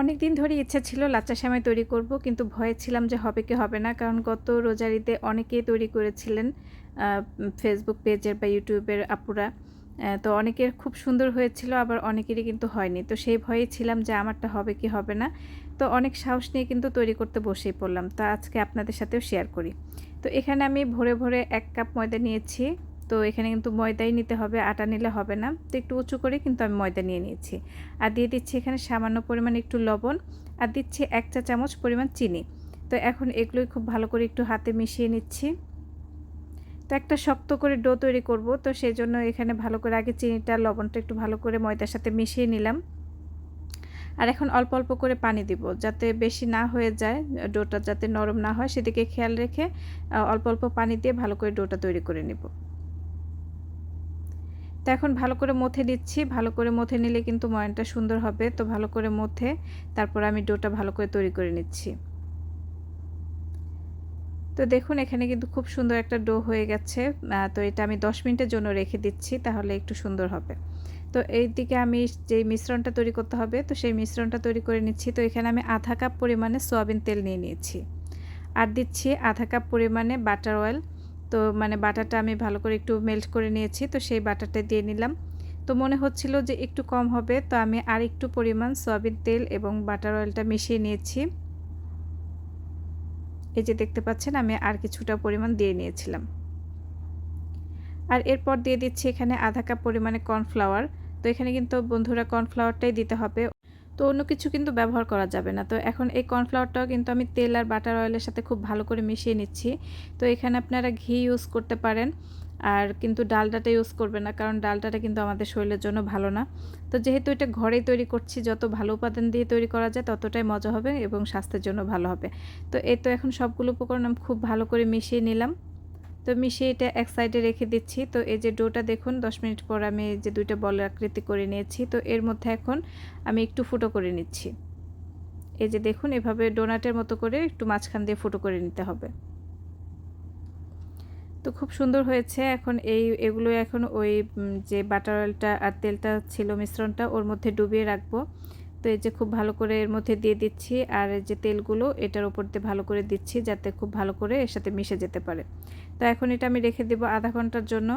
অনেক দিন ধরে ইচ্ছা ছিল লাচ্চা সেমাই তৈরি করব, কিন্তু ভয়ে ছিলাম যে হবে কি হবে না, কারণ গত রোজারিতে অনেকেই তৈরি করেছিলেন ফেসবুক পেজের বা ইউটিউবের আপুরা। তো অনেকের খুব সুন্দর হয়েছিল, আবার অনেকেরই কিন্তু হয়নি। তো সেই ভয়ে ছিলাম যে আমারটা হবে কি হবে না। তো অনেক সাহস নিয়ে কিন্তু তৈরি করতে বসেই পড়লাম। তো আজকে আপনাদের সাথেও শেয়ার করি। তো এখানে আমি ভরে ভরে এক কাপ ময়দা নিয়েছি। তো এখানে কিন্তু ময়দাই নিতে হবে, আটা নিলে হবে না। তো একটু উঁচু করে কিন্তু আমি ময়দা নিয়ে নিয়েছি। আর দিয়ে দিচ্ছি এখানে সামান্য পরিমাণ একটু লবণ আর দিচ্ছি এক চা চামচ পরিমাণ চিনি। তো এখন এগুলোই খুব ভালো করে একটু হাতে মিশিয়ে নিচ্ছি। তো একটা শক্ত করে ডো তৈরি করব, তো সেই জন্য এখানে ভালো করে আগে চিনিটা, লবণটা একটু ভালো করে ময়দার সাথে মিশিয়ে নিলাম। আর এখন অল্প অল্প করে পানি দিব যাতে বেশি না হয়ে যায়, ডোটা যাতে নরম না হয়, সেদিকে খেয়াল রেখে অল্প অল্প পানি দিয়ে ভালো করে ডোটা তৈরি করে নেব। তো এখন ভালো করে মথে দিচ্ছি ভালো করে মথে নিলে কিন্তু ময়নটা সুন্দর হবে। তো ভালো করে মথে তারপর আমি ডোটা ভালো করে তৈরি করে নিচ্ছি। তো দেখুন, এখানে কিন্তু খুব সুন্দর একটা ডো হয়ে গেছে। তো এটা আমি 10 মিনিটের জন্য রেখে দিচ্ছি, তাহলে একটু সুন্দর হবে। তো এই দিকে আমি যেই মিশ্রণটা তৈরি করতে হবে, তো সেই মিশ্রণটা তৈরি করে নিচ্ছি। তো এখানে আমি আধা কাপ পরিমাণে সয়াবিন তেল নিয়ে নিয়েছি। আর দিচ্ছি আধা কাপ পরিমাণে বাটার অয়েল তো মানে বাটারটা আমি ভালো করে একটু মেল্ট করে নিয়েছি, তো সেই বাটারটা দিয়ে নিলাম। তো মনে হচ্ছিল যে একটু কম হবে, তো আমি আর একটু পরিমাণ সয়াবিন তেল এবং বাটার অয়েলটা মিশিয়ে নিয়েছি। এই যে দেখতে পাচ্ছেন, আমি আর কিছুটা পরিমাণ দিয়ে নিয়েছিলাম। আর এরপর দিয়ে দিচ্ছি এখানে আধা কাপ পরিমাণে কর্নফ্লাওয়ার তো এখানে কিন্তু বন্ধুরা কর্নফ্লাওয়ারটাই দিতে হবে। তো অন্য কিছু কিন্তু ব্যবহার করা যাবে না। তো এখন এই কর্নফ্লাওয়ারটাও কিন্তু আমি তেল আর বাটার অয়েলের সাথে খুব ভালো করে মিশিয়ে নিচ্ছি। তো এখানে আপনারা ঘি ইউজ করতে পারেন আর কিন্তু ডালটাটা ইউজ করবে না কারণ ডালটাটা কিন্তু আমাদের শরীরের জন্য ভালো না। তো যেহেতু এটা ঘরেই তৈরি করছি, যত ভালো উপাদান দিয়ে তৈরি করা যায় ততটাই মজা হবে এবং স্বাস্থ্যের জন্য ভালো হবে। তো এই তো এখন সবগুলো উপকরণ আমি খুব ভালো করে মিশিয়ে নিলাম। তো মিশিয়ে এটা এক সাইডে রেখে দিচ্ছি। তো এই যে ডোটা দেখুন 10 মিনিট পর আমি এই যে দুইটা বলের আকৃতি করে নিয়েছি। তো এর মধ্যে এখন আমি একটু ফুটো করে নিচ্ছি। এই যে দেখুন, এভাবে ডোনাটের মতো করে একটু মাঝখান দিয়ে ফুটো করে নিতে হবে। তো খুব সুন্দর হয়েছে। এখন এই, এগুলো এখন ওই যে বাটার অয়েলটা আর তেলটা ছিল, মিশ্রণটা ওর মধ্যে ডুবিয়ে রাখব। তো এই যে খুব ভালো করে এর মধ্যে দিয়ে দিচ্ছি আর যে তেলগুলো এটার উপর দিয়ে ভালো করে দিচ্ছি যাতে খুব ভালো করে এর সাথে মিশে যেতে পারে। তো এখন এটা আমি রেখে দেবো আধা ঘণ্টার জন্য।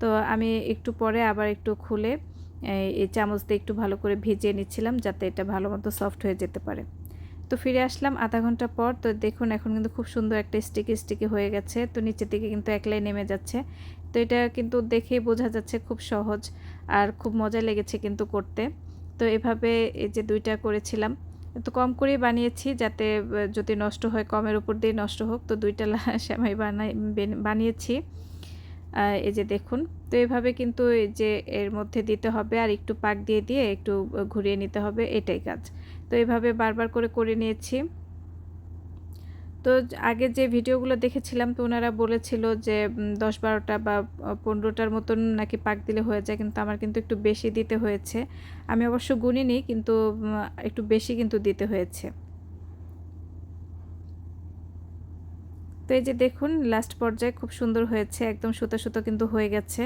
তো আমি একটু পরে আবার একটু খুলে এই চামচ দিয়ে একটু ভালো করে ভিজিয়ে নিচ্ছিলাম যাতে এটা ভালো মতো সফট হয়ে যেতে পারে। তো ফিরে আসলাম আধা ঘণ্টা পর। তো দেখুন এখন কিন্তু খুব সুন্দর একটা স্টিকি স্টিকি হয়ে গেছে। তো নিচের দিকে কিন্তু একলাই নেমে যাচ্ছে। তো এটা কিন্তু দেখেই বোঝা যাচ্ছে খুব সহজ আর খুব মজা লেগেছে কিন্তু করতে। তো এভাবে এই যে দুইটা করেছিলাম। তো কম করেই বানিয়েছি যাতে যদি নষ্ট হয় কমের উপর দিয়ে নষ্ট হোক, তো দুইটা সেমাই বানাই বানিয়েছি। এই যে দেখুন, তো এভাবে কিন্তু এই যে এর মধ্যে দিতে হবে আর একটু পাক দিয়ে দিয়ে একটু ঘুরিয়ে নিতে হবে এটাই কাজ। তো এভাবে বারবার করে করে নিয়েছি। তো আগে যে ভিডিওগুলো দেখেছিলাম, তো ওনারা বলেছিল যে দশ বারোটা বা পনেরোটার মতন নাকি পাক দিলে হয়ে যায়, কিন্তু আমার কিন্তু একটু বেশি দিতে হয়েছে। আমি অবশ্য গুনিনি, কিন্তু একটু বেশি কিন্তু দিতে হয়েছে। তো এই যে দেখুন লাস্ট পর্যায়ে খুব সুন্দর হয়েছে, একদম সুতো সুতো কিন্তু হয়ে গেছে।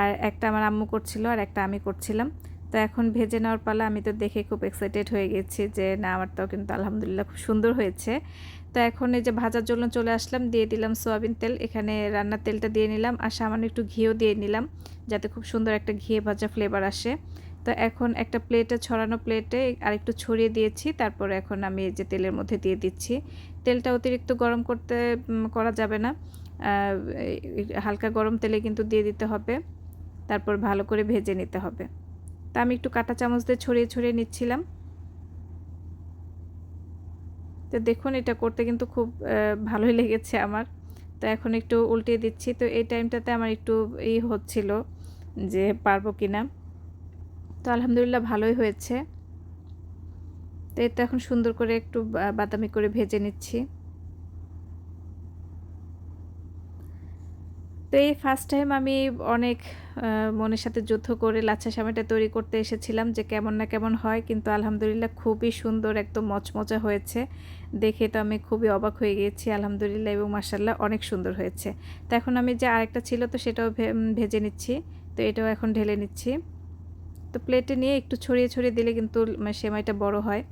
আর একটা আমার আম্মু করছিল আর একটা আমি করছিলাম। তো এখন ভেজে নেওয়ার পালা আমি তো দেখে খুব এক্সাইটেড হয়ে গেছি যে, না আমার আমারটাও কিন্তু আলহামদুলিল্লাহ খুব সুন্দর হয়েছে। তো এখন এই যে ভাজার জন্য চলে আসলাম, দিয়ে দিলাম সোয়াবিন তেল। এখানে রান্নার তেলটা দিয়ে নিলাম আর সামান্য একটু ঘিও দিয়ে নিলাম যাতে খুব সুন্দর একটা ঘিয়ে ভাজা ফ্লেভার আসে। তো এখন একটা প্লেটে, ছড়ানো প্লেটে আরেকটু ছড়িয়ে দিয়েছি, তারপর এখন আমি এই যে তেলের মধ্যে দিয়ে দিচ্ছি। তেলটা অতিরিক্ত গরম করতে করা যাবে না। হালকা গরম তেলে কিন্তু দিয়ে দিতে হবে, তারপর ভালো করে ভেজে নিতে হবে। তা আমি একটু কাঁটা চামচ দিয়ে ছড়িয়ে ছড়িয়ে নিচ্ছিলাম। তো দেখুন, এটা করতে কিন্তু খুব ভালোই লেগেছে আমার। তো এখন একটু উল্টিয়ে দিচ্ছি। তো এই টাইমটাতে আমার একটু ই হচ্ছিল যে পারব কি না তো আলহামদুলিল্লাহ ভালোই হয়েছে। তো এটা এখন সুন্দর করে একটু বাদামি করে ভেজে নিচ্ছি। তো এই ফার্স্ট টাইম আমি অনেক মনের সাথে যুদ্ধ করে লাচ্ছা সামাইটা তৈরি করতে এসেছিলাম যে কেমন না কেমন হয়, কিন্তু আলহামদুলিল্লাহ খুবই সুন্দর একদম মচমচা হয়েছে। দেখে তো আমি খুবই অবাক হয়ে গিয়েছি, আলহামদুলিল্লাহ এবং মার্শাল্লাহ অনেক সুন্দর হয়েছে। তো এখন আমি যে আরেকটা ছিল তো সেটাও ভেজে নিচ্ছি, তো এটাও এখন ঢেলে নিচ্ছি। তো প্লেটে নিয়ে একটু ছড়িয়ে ছড়িয়ে দিলে কিন্তু সেমাইটা বড় হয়।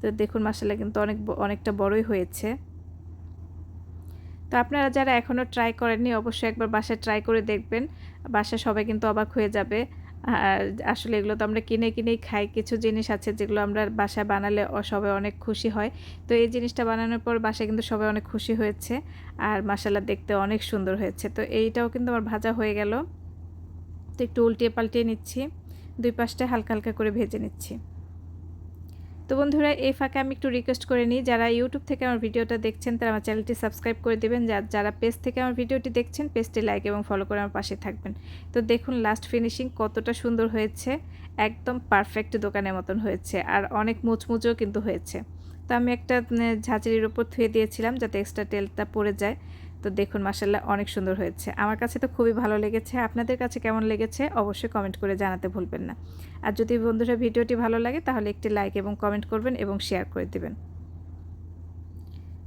তো দেখুন মাসাল্লাহ কিন্তু অনেক অনেকটা বড়ই হয়েছে। তো আপনারা যারা এখনও ট্রাই করেননি, অবশ্যই একবার বাসায় ট্রাই করে দেখবেন। বাসায় সবাই কিন্তু অবাক হয়ে যাবে। আর আসলে এগুলো তো আমরা কিনে কিনেই খাই, কিছু জিনিস আছে যেগুলো আমরা বাসায় বানালে সবাই অনেক খুশি হয়। তো এই জিনিসটা বানানোর পর বাসায় কিন্তু সবাই অনেক খুশি হয়েছে। আর মাসাল্লাহ দেখতে অনেক সুন্দর হয়েছে। তো এইটাও কিন্তু আমার ভাজা হয়ে গেল। তো একটু উল্টিয়ে পাল্টিয়ে নিচ্ছি। দুই পাশটা হালকা হালকা করে ভেজে নিচ্ছি। তো বন্ধুরা এই ফাঁকে আমি একটু রিকোয়েস্ট করে নিই যারা ইউটিউব থেকে আমার ভিডিওটা দেখছেন তারা আমার চ্যানেলটি সাবস্ক্রাইব করে দেবেন। যারা পেজ থেকে আমার ভিডিওটি দেখছেন পেজটি লাইক এবং ফলো করে আমার পাশে থাকবেন। তো দেখুন লাস্ট ফিনিশিং কতটা সুন্দর হয়েছে একদম পারফেক্ট দোকানের মতন হয়েছে আর অনেক মুচমুচেও কিন্তু হয়েছে। তো আমি একটা উম, ঝাঁঝরির ওপর থুয়ে দিয়েছিলাম যাতে এক্সট্রা তেলটা পড়ে যায়। তো দেখুন মাসাল্লাহ অনেক সুন্দর হয়েছে। আমার কাছে তো খুবই ভালো লেগেছে। আপনাদের কাছে কেমন লেগেছে অবশ্যই কমেন্ট করে জানাতে ভুলবেন না। আর যদি বন্ধুরা ভিডিওটি ভালো লাগে, তাহলে একটি লাইক এবং কমেন্ট করবেন এবং শেয়ার করে দেবেন।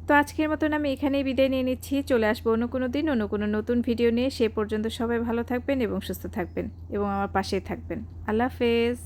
তো আজকের মতন আমি এখানেই বিদায় নিয়ে নিচ্ছি। চলে আসব অন্য কোনো দিন, অন্য কোনো নতুন ভিডিও নিয়ে। সে পর্যন্ত সবাই ভালো থাকবেন এবং সুস্থ থাকবেন এবং আমার পাশেই থাকবেন। আল্লাহ হাফেজ।